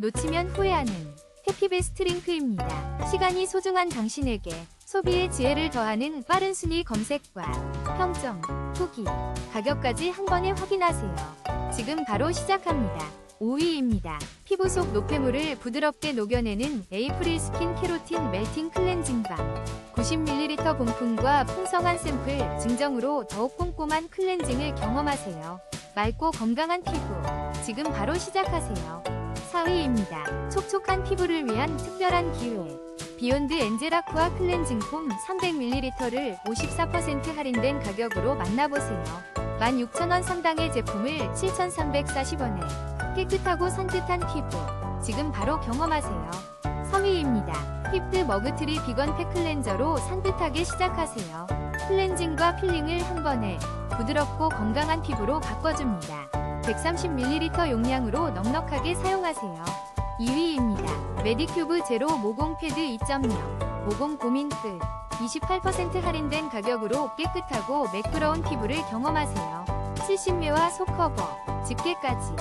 놓치면 후회하는 해피베스트 링크입니다. 시간이 소중한 당신에게 소비의 지혜를 더하는 빠른 순위 검색과 평점, 후기, 가격까지 한 번에 확인하세요. 지금 바로 시작합니다. 5위입니다. 피부 속 노폐물을 부드럽게 녹여내는 에이프릴 스킨 케로틴 멜팅 클렌징 밤. 90ml 본품과 풍성한 샘플 증정으로 더욱 꼼꼼한 클렌징을 경험하세요. 맑고 건강한 피부. 지금 바로 시작하세요. 4위입니다. 촉촉한 피부를 위한 특별한 기회. 비욘드 엔젤아쿠아 클렌징 폼 300ml를 54% 할인된 가격으로 만나보세요. 16,000원 상당의 제품을 7,340원에 깨끗하고 산뜻한 피부. 지금 바로 경험하세요. 3위입니다. 힙드 머그트리 비건 팩 클렌저로 산뜻하게 시작하세요. 클렌징과 필링을 한 번에 부드럽고 건강한 피부로 바꿔줍니다. 130ml 용량으로 넉넉하게 사용하세요. 2위입니다. 메디큐브 제로 모공 패드 2.0 모공 고민 끝 28% 할인된 가격으로 깨끗하고 매끄러운 피부를 경험하세요. 70매와 속커버, 집게까지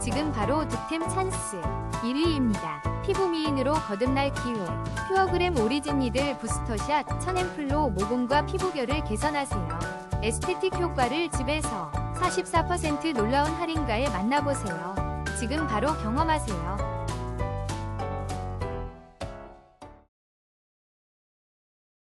지금 바로 득템 찬스 1위입니다. 피부 미인으로 거듭날 기회 퓨어그램 오리진 니들 부스터샷 1000앰플로 모공과 피부결을 개선하세요. 에스테틱 효과를 집에서 44% 놀라운 할인가에 만나보세요. 지금 바로 경험하세요.